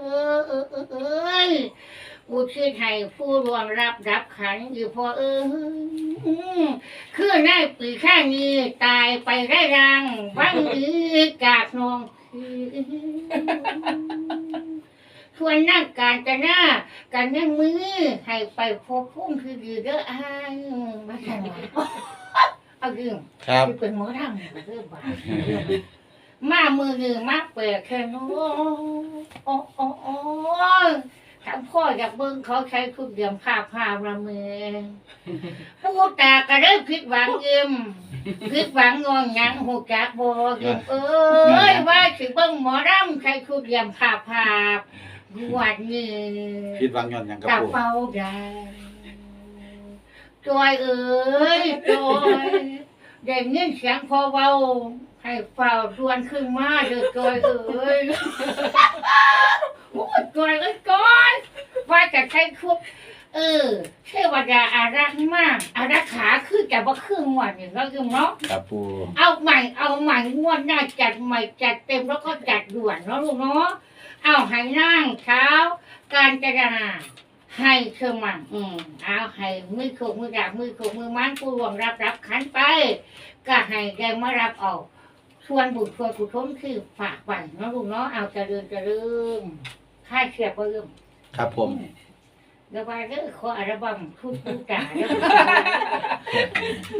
เออเออเออเอยกูชื่อไทยผู้รวมรับรับขันอยู่พอเออคือในปีข้างนี้ตายไปได้ยังวังอือกากนองชวนนั่งการจะหน้าการยังมือให้ไปพบพุ่มคือดีเด้ออ้ายมาทำไมเอาเรื่องครับที่เป็นหมอทำเนี่ยเรื่องบ้า มามือหนึ่งมาเปิดแค่นู้โอ้โอ้โอ้ถ้าพ่ออยากเบิ่งเขาใช้คุดเดียมผ้าผ้าระเมงผู้ตาก็ได้ผิดหวังเอ็มผิดหวังงอนหยังหูจักบ่เอ็มเอ้ยว่าสิเบิ่งหมอรำใช้คุดเดียมผ้าผ้าบวชนี่คิดวางย้อนหยังครับกระปูเป๋าแดงจอยเอ้ยจอยได้ยินเสียงพอเบา ให้เฝ้าดวนขึ้นมาเด้อจอยเอ้ยโอ้ยจอยเอ้ยจอยว่าจะใช้คุบเออเทวดาอารักษ์มากอารักขาคือจะบ่ครึ่งวันนี่ก็คือเนาะครับปูเอาใหม่เอาใหม่งวดหน้าจัดใหม่จัดเต็มแล้วก็จัดด่วนเนาะลูกเนาะเอาให้นั่งเช้า การจะดาให้เครื่องมันอืมเอาให้มือโขกมือดาบมือโขกมือมันผู้รวงรับรับขันไป ก็ให้แกมารับเอา ส่วนบุญส่วนกุศลคือฝากไปเนาะลูกเนาะเอาเจะเริญเจะเริ่มค่าเชียบเริ่มครับผมเดี๋ยวว่าเด้อขออัลบั้มพูดพูดจ่าเด้อ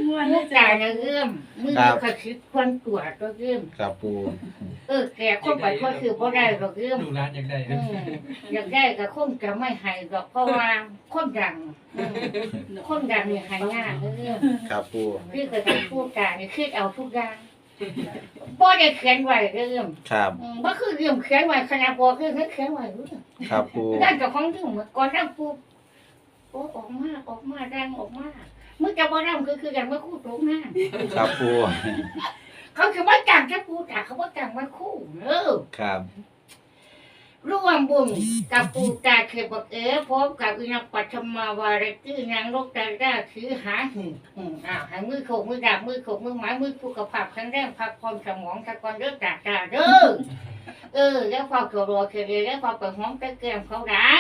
ม่วนพูนะดจ๊ะจ่าเนี่ยเริ่มมือเขาคิดควรตรวจก็เริ่มครับปูเออแกคนไปก็คือบ่ได้หรอกเริ่มดูร้านยังได้อืมอยากได้ก็คงจะไม่ให้หรอกเพราะว่าคนดังอืมคนดังเนี่ยหายง่ายเรื่องครับปูพี่เคยไปพูดการนี่คิดเอาทุกอย่าง บ่ได้เขียนไว้เรื่องครับ อืมบ่คือเรื่องเขียนไว้ขนาดบ่คือเขียนไว้รู้จักครับปูด้านเจ้าของถึงเมื่อก่อนนั่งพูดโอ้ออกมาออกมาดังออกมามึงจะบ่ดังคือคือกันเมื่อคู่ตรงหน้าครับปูเขาคือว่าจ้างจะพูดแต่เขาว่าจ้างมาคู่เออครับ ร่วมบุญกับปูตาเขบกเอ๋พร้อมกับอินปัชมาวารตี้นางโลกตาด้าถือหาหืมอืมอ้าวหามือโขกมือดาบมือโขกมือไม้มือสุขภาพแข็งแรงพักผ่อมสมองตะกอนเลือตาตาเด้อเออแล้วพอเกี่ยวรอเคลียแล้วความเปห้องตะเกียงเขาได้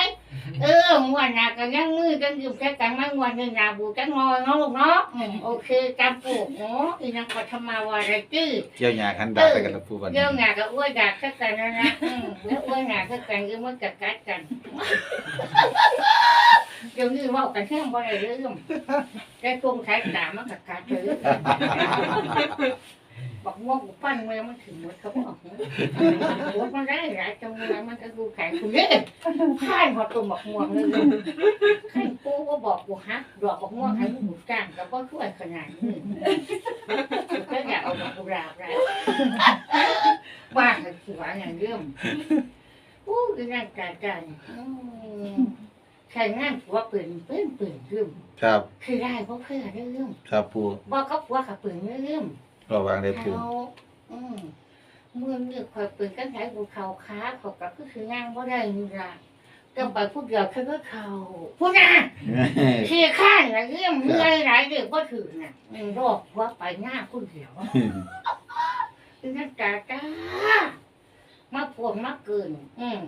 เออมวนหนากันยังมือกันยืมแค่กันไม่มวนเงินหนาบูจังงอยเนาะลูกเนาะอืมโอเคจำปลูกเนาะอินปัชมาวาระตื้อเกี่ยวหยาคันดาไปกันแล้วปูวันนี้เรื่องงานกับอ้วนดาสักกันนะนะอืมแล้วอ้วนงานสักกันก็มันกัดกัดกันเดี๋ยวนี้เว่ากันแค่บ่ได้เรื่องแต่ตรงใช้ตามันกัดกัดเลย บอกง่วงปั้นเมื่อมันถึงหมดเขาบอกหัวมันได้หลายจังเลยมันก็ดูแข็งคุณเนี่ยข้านพอตัวบอกง่วงเลยข้านปูก็บอกกูฮะดอกบอกง่วงให้หมูจ้างแต่ก็ช่วยขนาดนี้ก็อยากเอาดอกกุหลาบแล้วบ้านกันสิว่าอย่างเรื่องอู้ยนั่นการกันอืมใครงานผัวปืนปืนปืนเรื่องครับ คือได้เพราะเพื่อเรื่องครับปูบอกเขาผัวกับปืนเรื่อง ระวังได้ปูเขาอืมเมื่อเมื่อคอยปืนกันใช้บุเขาค้าเขากับก็คืองานว่าได้นี่ละก็ไปพูดเดียวแค่ก็เขาพูดนะขี้ข้านอะไรเรื่องเมื่อยหลายเด็กก็ถือน่ะอืมรอบว่าไปหน้าพูดเดียวคือนั่นจ้าจ้ามาปวดมาเกิน อืม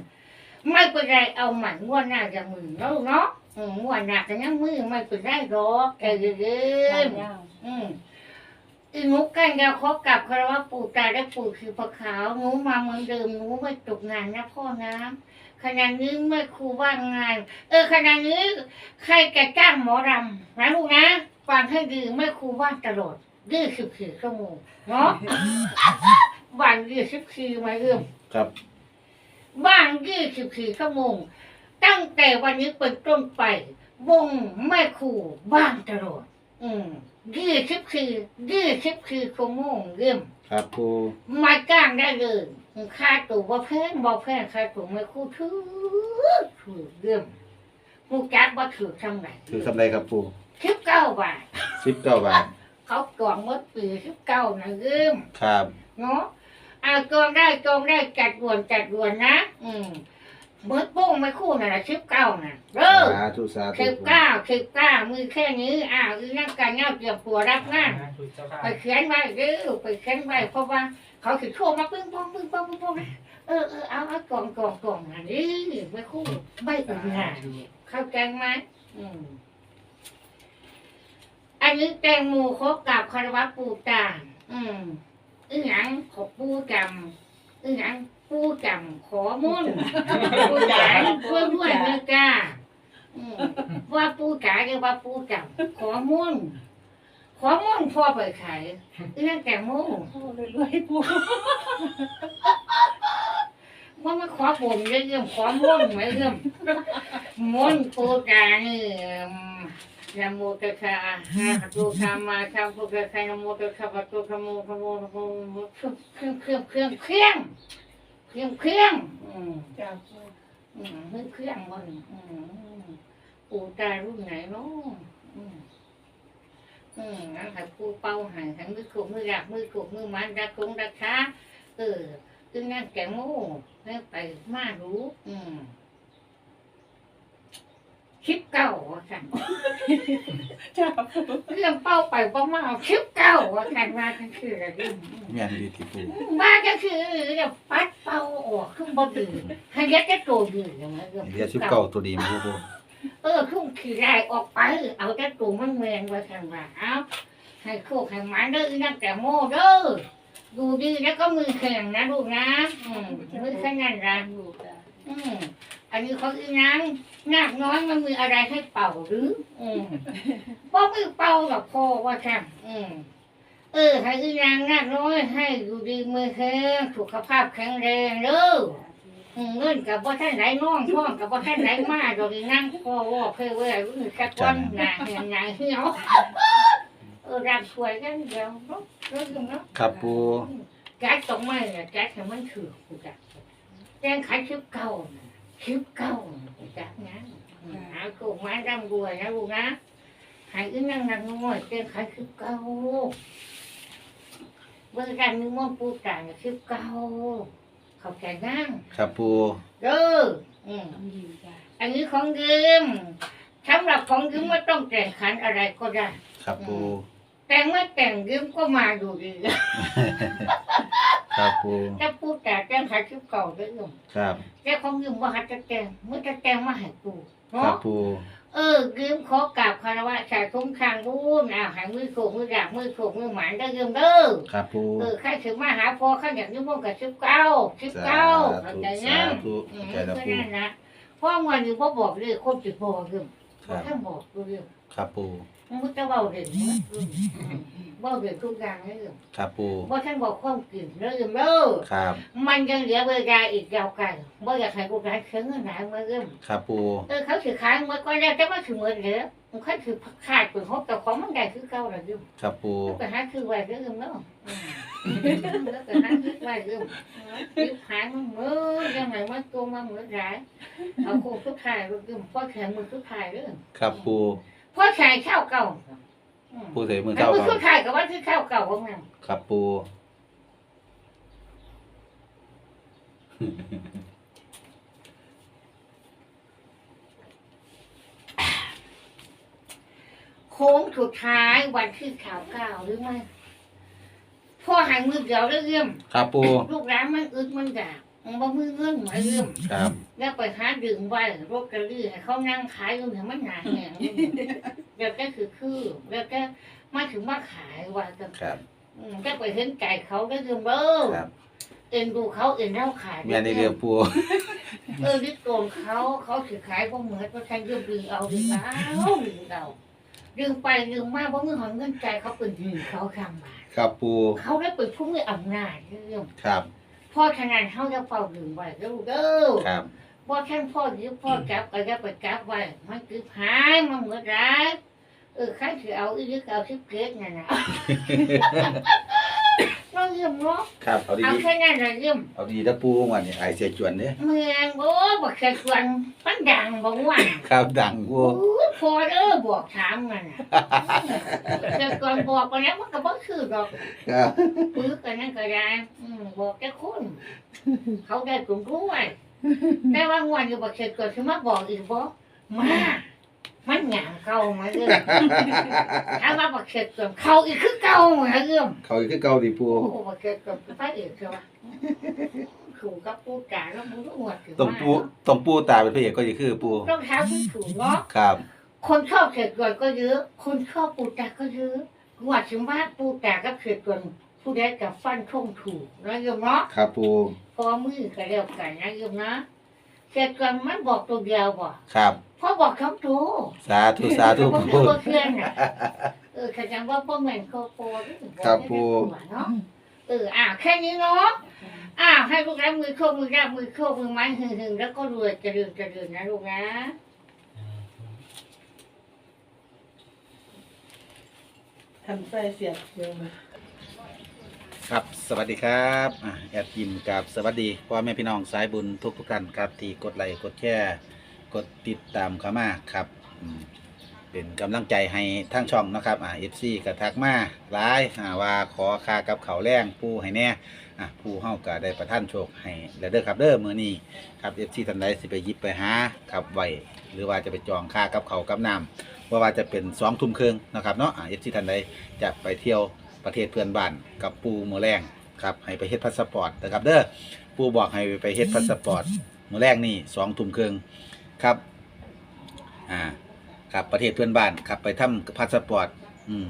ไม่เป็นไรเอาหมันงวดหน้าจะมือแล้วเนาะอืมงวดหน้าก็ยังมือไม่เป็นไรหรอกแกเย็นๆอืม อีหนูกันยาขอกลับคารวะปู่ตาและปู่คือพระขาวหนูมาเหมือนเดิมหนูไม่ตกงานนะพ่อนะขณะนี้เมื่อครูว่างงาน เออขณะนี้ใครจะจ้างหมอรำนะลูกนะฟังให้ดีเมื่อครูว่างตลอดยี่สิบสี่ชั่วโมงเนาะบ้านยี่สิบสี่มาเริ่มครับบ้านยี่สิบสี่ชั่วโมง ตั้งแต่วันนี้เป็นต้นไป วงแม่ครูบ้านตลอด อืม ยี่สิบสี่ยี่สิบสี่ชั่วโมงเริ่มครับปูมาจ้างได้เลยค่าตัวบ่แพงบ่แพงค่าตัวแม่ครูถือถือเริ่มมูจักบ่ถือทำไหนถือสำไรครับปูสิบเก้าบาทสิบเก้าบาทเขากล่องเมื่อปีสิบเก้านะเริ่มครับ เนาะอ่าจองได้จองได้จัดด่วนจัดด่วนนะ อืม เมื่อปุ้งไม่คู่น่ะนะสิบเก้าน่ะเริ่มสาธุสาธุสิบเก้าสิบเก้ามือแค่นี้อ่าอีนักการเงาเตรียมตัวรับงานถูกเจ้าค่ะไปเขียนไว้เด้อไปเขียนไว้เพราะว่า เขาสิโทรมาปึ้งป้องปึ้งป้องปึ้งป้องนะเออเออเอาเอากล่องกล่องกล่องอันนี้ไม่คู่ไม่อึดหนาเข้าใจไหมอืมอันนี้แตงโมคบกับคารวะปูตาอืมอึหยังขอปูจำอึหยัง ปูจำขอมุ่นปูจ๋าเพื่อนเพื่อนเมกาอืมว่าปูจ๋าเรียกว่าปูจำขอมุ่นขอมุ่นพ่อไปขายเรื่องแตงโมโอ้รวยๆปูว่ามันขอบ่นเรื่องขอม่วนไหมเรื่องม่วนปูกานี่นะโมตัสสะฮะโตธรรมาสัมพุทธัสสะนะโมตัสสะปะโตธรรมโมธรรมโมธรรมโมเครื่องเครื่องเครื่องเครื่อง เครื่องเครื่องอืมจ้าปูอืมเครื่องเครื่องมันอืมปูตารุ่นไหนเนาะอืมอืมนั่นค่ะปูเป้าหายทั้งมือขูมือหลักมือขูมือมันรักคงรักช้าเออซึ่งนั่นแกโม่ให้ไปมารู้ อืม คลิปเก่าว่ากันจ้าปูเรื่องเป้าไปเป้ามาเอาคลิปเก่าว่ากันว่ากันคืออะไร แม่นดีที่ปูว่าก็คือเดี๋ยวปัดเป้าออกขึ้นบ่ดื้อให้ยัดจะโตดื้ออย่างเงี้ยเดี๋ยวสิบเก้าตัวดีมาปูเออขึ้นขี่ได้ออกไปเอาแต่ตัวมันแมงว่ากันว่าเอาให้โคกให้หมันเด้อนั่นแกโม่เด้อดูดีแล้วก็มือแข็งนะลูกนะอืมมือแข็งนั่นนะปูจ้าอืม อันนี้เขาอีนังนักน้อยมันมีอะไรให้เป่าหรือ อืมบ่มีเป่าหรอกพ่อว่าช่างอืมเออให้อีนางนักน้อยให้อยู่ดีมือแข็งสุขภาพแข็งแรงเด้ออืมเงินกับบ่ท่านไหนน้องท้องกับบ่ท่านไหนมาดอกอีนั่งพ่อว่าเพื่อเว่ารู้สักวันหนาเหี่ยหนาเหี่ยวเออรับสวยกันเดียวเนาะเรื่องเนาะครับปูจัดตรงไม่เนี่ยจัดให้มันถือกูจัดแจ้งขายคลิปเก่าน่ะ คลิปเก่าน่ะกูจัดนะหากูมาดำรวยนะลูกนะหายอึนั่งนั่งน้อยแจ้งขายคลิปเก่าเบอร์กันนึกว่าปูต่างคลิปเก่าเขาแก่นั่งครับปูเด้ออืมต้องยิงจ้าอันนี้ของยืมสำหรับของยืมไม่ต้องแต่งขันอะไรก็ได้ ครับปูแต่งไม่แต่งยืมก็มาดูดี ครับปูถ้าพูดแต่แจ้งขายคลิปเก่าได้อยังครับแกของยืมว่าหัดจะแกงเมื่อจะแกงมาให้กูครัเนาะบปูเออยืมขอกราบคารวะชายทุ่งคางรูนอ่าหายมือโขกมือดาบมือโขกมือหมานได้ยืมเด้อ ครับปูเออข้าถึงมาหาพอข้าอยากยืมพวกกับชิบเก้าชิบเก้าเข้าใจสายังธุอืมใจละก็ปูนั่นนะพ่อวันนี้พ่อบอกเลยคนจิตบอกยืมครับท่านบอกดูยืมครับปูมันจะเบาเด่นมั้ ยเบาเด่นทุกอย่างเลยยืมครับปูว่าท่านบอกความกลิ่นแล้วยืมเด้อครับ มันยังเหลือเวลาอีกยาวไกลบ่อยากให้กูได้เชิงเงินหลายมาเริ่มครับปูเออเขาถือค้างมาก็ได้แต่ว่าถือเงินเหลือมันเขาถือขาดปืนหกแต่ของมันได้คือเก่าละยืมครับปูแล้วก็หาคือไว้เรื่องเนาะอืมแล้วก็หาคือไว้เรื่องยืมหางมันมือยังไงมันตัวมันเหมือนไรเอาโคงทุกทายยืมพ่อแขนมือทุกทายเรื่องครับปูพ่อชายข้าวเก่าอืม ปูใส่มือแล้วเท่ามือกัทุนกทายกับว่าคือข้าวเก่าของมันครับปู โค้งสุดท้ายวันที่ข่าวเก่าหรือไม่พ่อหายมือเดียวแล้วเรื่องครับปูลูกร้านมันอึดมันด่ามันบ่มือเงินหมายเรื่องครับ แล้วไปหาดื่มไว้รถกระลี่ให้เขานั่งขายอยู่ถึงมันหนาแหง เดี๋ยวก็คือคือแล้วก็มาถึงมาขายว่ากันครับ อืมก็ไปเห็นไก่เขาได้ดื่มเบ้อครับ เอ็นดูเขาเอ็นเล่าขายแม่นในเรือปูเออดิโกนเขาเขาถือขายพวกเหมือนว่าใช้ยืมดึงเอาดึงเอาดึงเอาดึงไปดึงมาเพราะมือหอนเงินใจเขาเป็นดึงเขาทำมาครับปูเขาได้เป็นผู้มีอำนาจเรื่องครับพ่อขนาดเขาจะเป่าดึงไว้เด้อเด้อ ครับ พ่อท่านพ่อยึดพ่อจับก็จะไปจับไว้มันคือหายมันเหมือนไร เออใครถือเอาอีกเอาชิบเกตน่ะนะน้องยิ้มเนาะครับเอาดีเอาแค่นั้นเลยยิ้มเอาดีถ้าปูวันนี้ไอเสียจวนเนี่ยเมืองโอ้บอกแค่ชวนปันดังบอกว่า ครับดังปูโอ้ยพอเด้อบอกถามมันน่ะแต่ก่อนบอกไปแล้วมันก็บ่คือดอกครับ ปื้อกันนั่นก็ได้อืมบอกแค่คน เขาได้กลุ่มรู้ไว้แต่ว่างวันอยู่บอกเสร็จก่อนคือมาบอกอีกบ่มา มันหยางเก่ามาเรื่องถ้าว่าบักเข็ดเกิมเขาอีกคือเก่ามาเรื่องเขาคือเก่าดิปูโอ้โหบักเข็ดเกิมคือพระเอกใช่ปะขู่กับปูกาแล้วมึงก็อวดถึงต้องปูต้องปูตาเป็นพระเอกก็จะคือปูต้องเท้าที่ถูกเนาะครับ คนชอบเข็ดเกินก็เยอะ คนชอบปูตาก็เยอะหวัดถึงว่าปูตากับเข็ดเกินผู้ใดกับฟันท่งถูกนะโยมเนาะครับปูพอมือก็เรียกกันนะโยมนะ เข็ดเกินมันบอกตัวเดียวบ่ครับพ่อบอกคำตัวสาธุสาธุบ่ปูบ่เพื่อนน่ะเออขยันว่าพ่อแม่นเขาโปรหรือเปล่าครับปูเนาะเอออะแค่นี้เนาะอะให้ลูกแล้วมือโคกมือราบมือโคกมือไม้หึงหึงแล้วก็รวยเจริญเจริญนะลูกนะทำใส่เสียบเดียวมา ครับ สวัสดีครับอะแอดยิมกับสวัสดีพ่อแม่พี่น้องสายบุญทุกทุกๆท่านครับ ที่กดไลค์กดแชร์กดติดตามเข้ามาครับอืมเป็นกำลังใจให้ทั้งช่องนะครับอ่าเอฟซีกระทักมาหลายอ่าว่าขอค่ากับเขาวแรงปูให้แน่อะผู้เฮาก็ได้ประท่านโชคให้แล้วเด้อครับเด้อมื้อนี้ครับเอฟซีท่านใดสิไปหยิบไปหาครับไว้หรือว่าจะไปจองค่ากับเขาวกับน้ำ ว่าว่าจะเป็นสองทุ่มครึ่งนะครับเนาะอาเอฟซีท่านใดจะไปเที่ยว ประเทศเพื่อนบ้านกับปูมือแรงครับให้ไปเฮ็ดพาสปอร์ตนะครับเด้อปูบอกให้ไปเฮ็ดพาสปอร์ตมือแรกนี่สองทุ่มครึ่งครับอ่าครับประเทศเพื่อนบ้านครับไปทำพาสปอร์ตอืม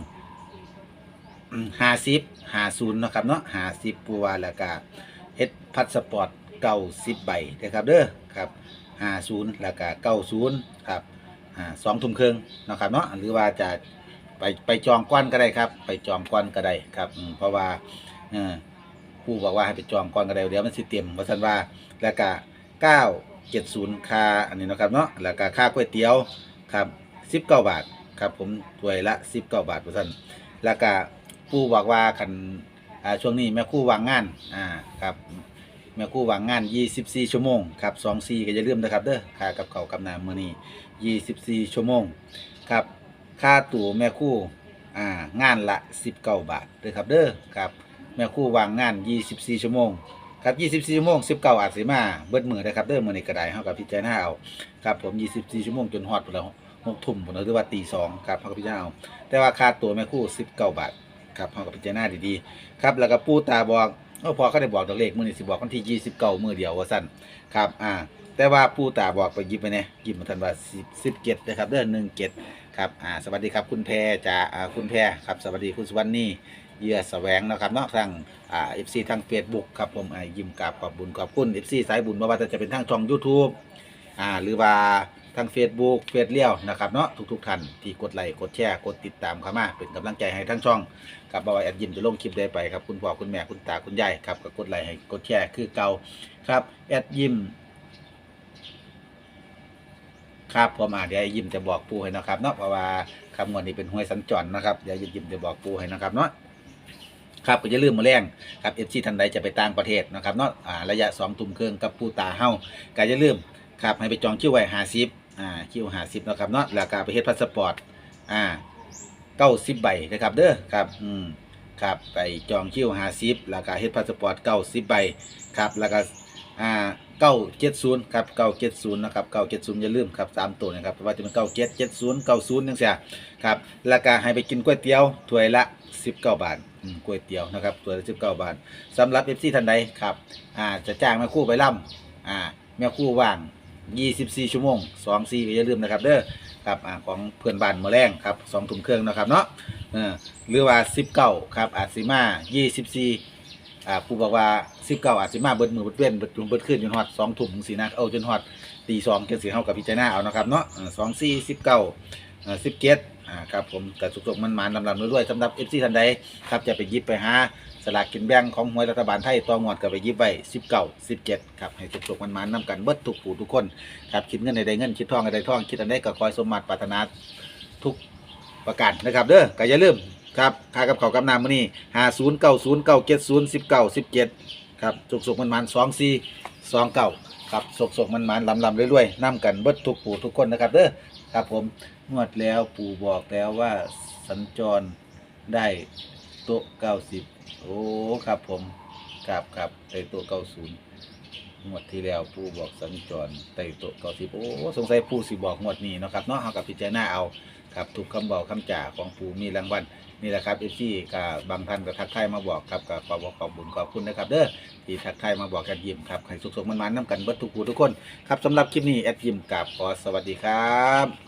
ห้าสิบห้าศูนย์นะครับเนาะห้าสิบปูว่าแล้วก็เฮ็ดพาสปอร์ตเก้าสิบใบนะครับเด้อครับห้าศูนย์แล้วก็เก้าศูนย์ครับอ่าสองทุ่มครึ่งนะครับเนาะหรือว่าจะ ไปไปจองก้อนก็ได้ครับ ไปจองก้อนก็ได้ครับอืมเพราะว่าเออผู้บอกว่าให้ไปจองก้อนก็ได้เดี๋ยวมันสิเต็มว่าซั่นว่าแล้วก็970ค่าอันนี้เนาะครับเนาะแล้วก็ค่าก๋วยเตี๋ยวครับ19บเก้าบาทครับผมถ้วยละ19บเก้าบาทว่าซั่นแล้วก็ผู้บอกว่าคันอ่าช่วงนี้แม่คู่วางงานอ่าครับแม่คู่วางงาน 24 ชั่วโมงครับ24ก็อย่าลืมนะครับเด้อค่ากับเขาวกับน้ำมื้อนี้24 ชั่วโมงครับ ค่าตั๋วแม่คู่อ่างานละ 19 บาทเด้อครับเด้อครับแม่คู่วางงาน 24 ชั่วโมงครับ24 ชั่วโมง 19 อาจสิมาเบิดมือนะครับเด้อมื้อนี้ก็ได้เฮากับพิจารณาเอาครับผม 24 ชั่วโมงจนฮอดพุ่นแล้ว6ทุ่มพุ่นแล้วหรือว่าตี2ครับเฮากับพิจารณาเอาแต่ว่าค่าตั๋วแม่คู่ 19 บาทครับเฮากับพิจารณาดีๆครับแล้วก็ปู่ตาบอกเออพอเขาได้บอกตัวเลขมื้อนี้สิบอกวันที่ 29มื้อเดียวว่าซั่นครับอ่าแต่ว่าปู่ตาบอกไปหยิบไปเนี่ยหยิบมาทันว่า10 17นะครับเด้อ17 ครับอ่าสวัสดีครับคุณแพรจ่าอ่าคุณแพรครับสวัสดีคุณสุวรรณนี่เยื่อแสวงนะครับเนาะทางอ่าเอฟซีทางเฟซบุ๊กครับผมอ่ายิ้มกราบขอบบุญขอบคุณเอฟซีสายบุญม่ว่าจะเป็นทางช่อง YouTube อ่าหรือว่าทาง Facebook เฟซเลี้ยวนะครับเนาะทุกๆท่านที่กดไลค์กดแชร์กดติดตามเข้ามาเป็นกำลังใจให้ทั้งช่องครับบ่าวแอดยิมจะลงคลิปได้ไปครับคุณพ่อคุณแม่คุณตาคุณยายครับก็กดไลค์ให้กดแชร์คือเก่าครับแอดยิม ครับผมอ่าเดี๋ยวยิ้มจะบอกปูให้นะครับเนาะเพราะว่าคำงวดนี้เป็นห้วยสัญจรนะครับเดี๋ยวยิ้มจะบอกปูให้นะครับเนาะครับก็อย่าลืมมาแรงครับเอฟซีทันใดจะไปต่างประเทศนะครับเนาะอ่าระยะสองทุ่มเครึ่องกับปูตาเฮาก็อย่าลืมครับให้ไปจองคิวไว้ห้าสิบอ่าคิวห้าสิบนะครับเนาะแล้วก็ไปเฮ็ดพาสปอร์ตอ่าเก้าสิบใบนะครับเด้อครับอืมครับไปจองคิวห้าสิบแล้วก็เฮ็ดพาสปอร์ตเก้าสิบใบครับแล้วก็อ่า เก้าเจ็ดศูนย์ครับเก้าเจ็ดศูนย์นะครับเก้าเจ็ดศูนย์อย่าลืมครับสามตัวนะครับเพราะว่าจะเป็นเก้าเจ็ดเจ็ดศูนย์เก้าศูนย์นั่นเสียครับแล้วก็ให้ไปกินก๋วยเตี๋ยวถ้วยละสิบเก้าบาทก๋วยเตี๋ยวนะครับถ้วยละสิบเก้าบาทสำหรับเอฟซีท่านใดครับอ่าจะจ้างแม่คู่ไปล่ำอ่าแม่คู่ว่างยี่สิบสี่ชั่วโมงสองสี่อย่าลืมนะครับเด้อครับอ่าของเพื่อนบ้านมือแรงครับสองถุงเครื่องนะครับเนาะหรือว่าสิบเก้าครับอาจสิมายี่สิบสี่ อ่าผู้บอกว่าสิบเก้าอาจสิมาเบิดมือเบิดเว้นเบิดเบิดขึ้นจนฮอดสองทุ่มถึงสี่นะเอาจนฮอดตีสองเกินสี่เท่ากับพิจารณาเอานะครับเนาะสองสี่สิบเก้าสิบเจ็ดอ่าครับผมกระสุกสุกมันมันลำลำด้วยๆสำหรับเอฟซีทันใดครับจะไปยิบไปหาสลากกินแบ่งของหวยรัฐบาลไทยตัวงวดก็ไปยิบไว้สิบเก้าสิบเจ็ดครับให้สุกสุกมันมันนำกันเบิดทุกผู้ทุกคนครับคิดเงินใดเงินคิดทองใดทองคิดอันใดก็คอยสมมาตรปรารถนาทุกประการนะครับเด้อก็อย่าลืม ครับค่ากับเขาวกับน้ำมื้อนี้ห้าศูนย์เก้าศูนย์เก้าเจ็ดศูนย์สิบเก้าสิบเจ็ดครับสุกสุกมันมันสองสี่สองเก้าครับสุกสุกมันมันลำลำเรื่อยๆนํกันเบิดทุกปู่ทุกคนนะครับเด้อครับผมงวดแล้วปู่บอกแล้วว่าสัญจรได้โต๊ะเก้าสิบโอ้ครับผมครับครับได้โต๊ะเก้าศูนย์ งวดที่แล้วผู้บอกสัญจรไต่โตะเกาสิบโอ้สงสัยผู้สิบอกงวดนี้เนาะครับเนาะเอากับพิจารณาเอาครับทุกคำบอกคำจ่าของผู้มีรางวัลนี่แหละครับเอฟซีกับบางท่านก็ทักทายมาบอกครับกับขอบอกขอบคุญขอบคุณนะครับเด้อที่ทักทายมาบอกกันยิ้มครับให้สุขๆมันๆน้ำกันเบิดทุกผู้ทุกคนครับสำหรับคลิปนี้แอดยิ้มกับขอสวัสดีครับ